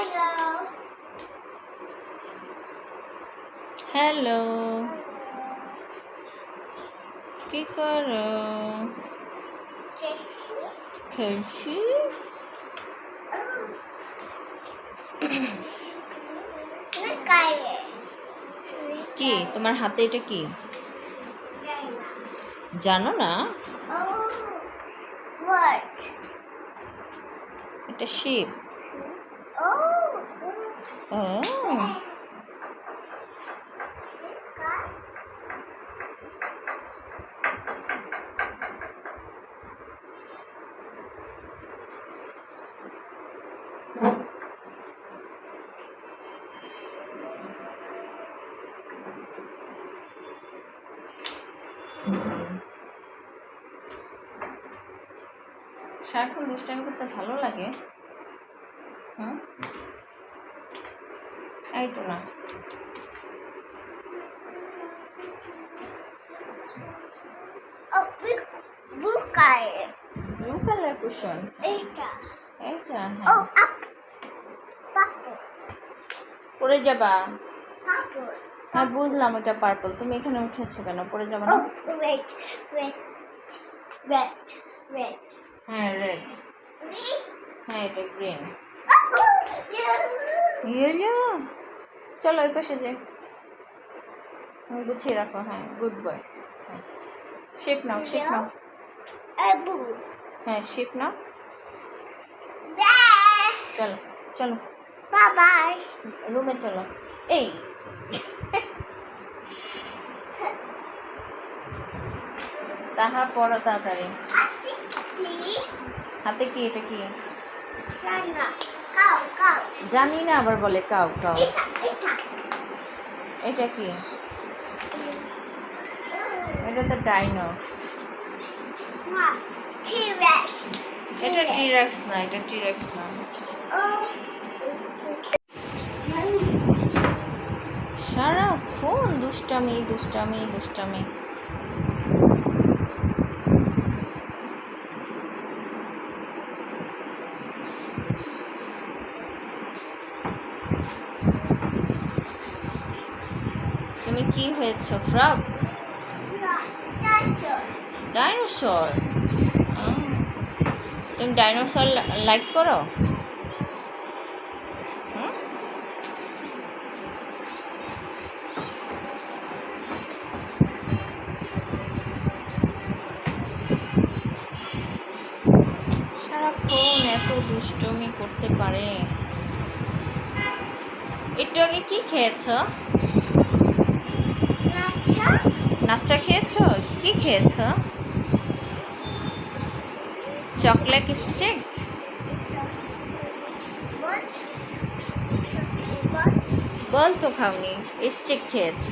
Hello. Hello কি করো. খেলছি. কি তোমার হাতে এটা কি জানো না Oh. এটা শিপ Oh. Suka. সারাক্ষণ দুষ্টামি করতে ভালো লাগে। হুম? এই তো না. Blue colour cushion. এইটা হ্যাঁ। Oh, up. পড়ে যাবা। হ্যাঁ বুঝলাম এটা পার্পল তুমি এখানে উঠেছো কেন? পড়ে যাবে না? Oh. হ্যাঁ রেড হ্যাঁ এটা গ্রিন চলো ওই পাশে যে গুছিয়ে রাখো হ্যাঁ গুড বয় হ্যাঁ। Shape now shape now. হ্যাঁ শেপ নাও। চলো চলো। Bye. রুমে চলো। এই। তাহা পড়ো তাড়াতাড়ি। হাতে কি? এটা কি. জানি না আবার বলে কাউ কাউ. এটা কি এটা তো ডাইনো. এটা টিরেক্স না, এটা না দুষ্টামি দুষ্টামি দুষ্টামি তুমি কি হয়েছ ফ্রক? ডাইনোসর? তুমি ডাইনোসর লাইক করো? সারাক্ষণ এত দুষ্টমি করতে পারে। একটু আগে কি খেয়েছ? Nacha. নাস্তা খেয়েছ? কি খেয়েছ? Chocolate stick? বল তো খাওনি স্টিক খেয়েছ.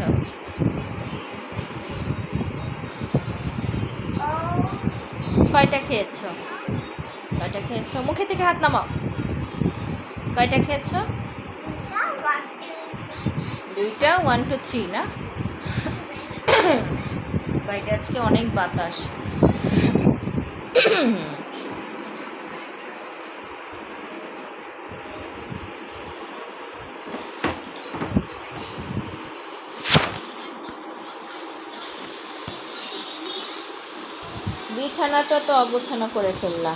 কয়টা খেয়েছ? কয়টা খেয়েছ? মুখে থেকে হাত নামাও। কয়টা খেয়েছ? দুইটা ওয়ান টু থ্রি না? বাইরে আজকে অনেক বাতাস। বিছানাটা তো অগোছানো করে ফেললা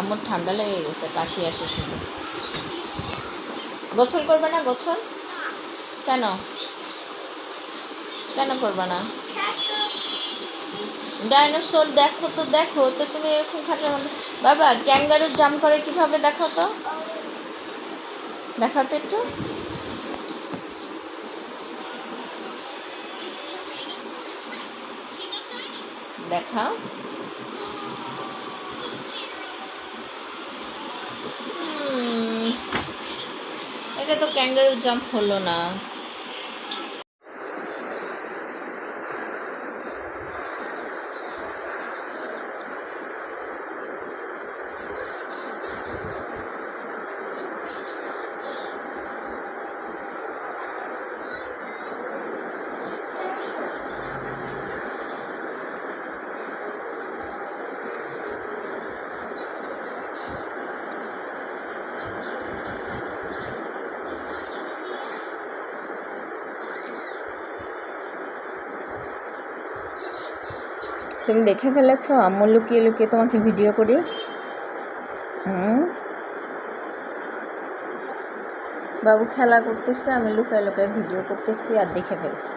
আমার ঠান্ডা লেগে গেছে, কাশি আসে শুধু গোসল করবে না গোসল কেন? কেন করবে না. ডাইনোসর দেখো তো দেখো, তো তুমি এরকম খাটের মধ্যে বাবা ক্যাঙ্গারু জাম করে কীভাবে দেখো তো? দেখাও তো একটু। দেখাও। এটা তো ক্যাঙ্গারু জাম্প হলো না। তুমি দেখে ফেলেছ? আম্মু লুকিয়ে লুকিয়ে তোমাকে ভিডিও করি। হুম। বাবু খেলা করতেছে, আমি লুকায় লুকায় ভিডিও করতেছি আর দেখে ফেলছি।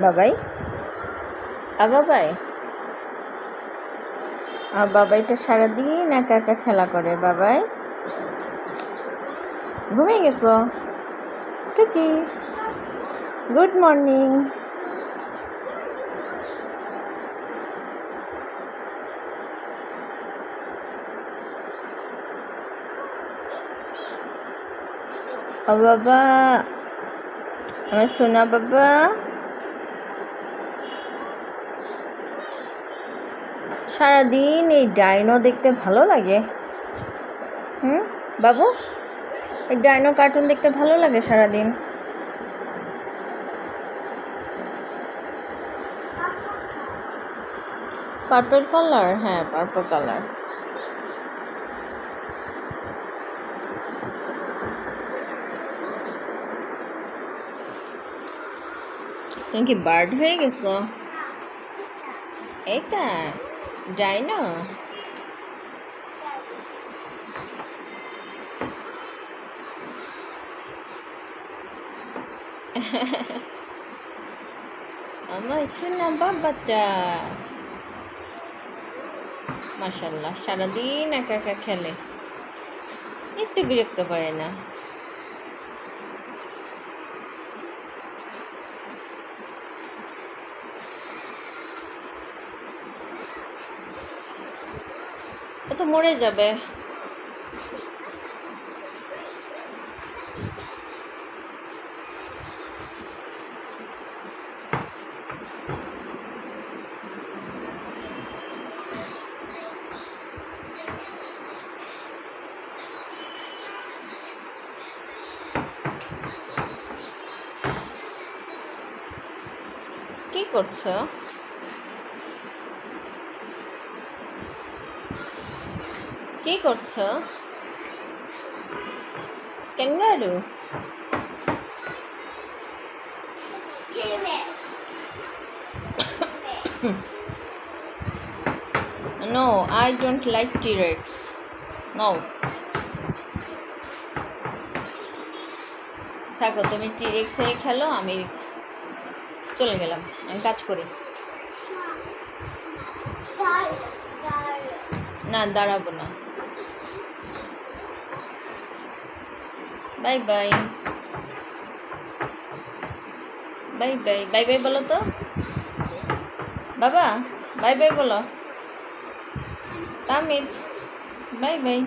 বাবাই? আ বাবাই? আর বাবাইটা সারাদিন একা একা খেলা করে, বাবাই? ঘুমিয়ে গেছো? ঠিকই গুড মর্নিং ও বাবা, আমার সোনা বাবা। সারাদিন এই ডাইনো দেখতে ভালো লাগে। হুম, বাবু? এই ডাইনো কার্টুন দেখতে ভালো লাগে সারাদিন। পার্পল কালার হ্যাঁ পার্পল কালার তুমি কি বার্ড হয়ে গেছো? এইটা ডাইনো আমার শোনা বাবাটা মাসাল্লাহ সারাদিন একা একা খেলে। একটু বিরক্ত করে না। ও তো মরে যাবে। কি করছ? কি করছ? Kangaroo T-Rex. No I don't like T Rex no থাকো, তুমি টিরেক্স হয়ে খেলো, আমি চলে গেলাম, আমি কাজ করি. না, দাঁড়াবো না। Bye bye. Bye bye bye bye বলো তো। বাবা, বাই বাই বলো। Tamil, bye bye.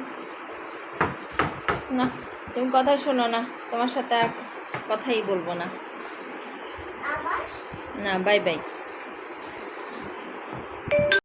না, তুমি কথা শোনো না, তোমার সাথে কথাই বলব না। না বাই বাই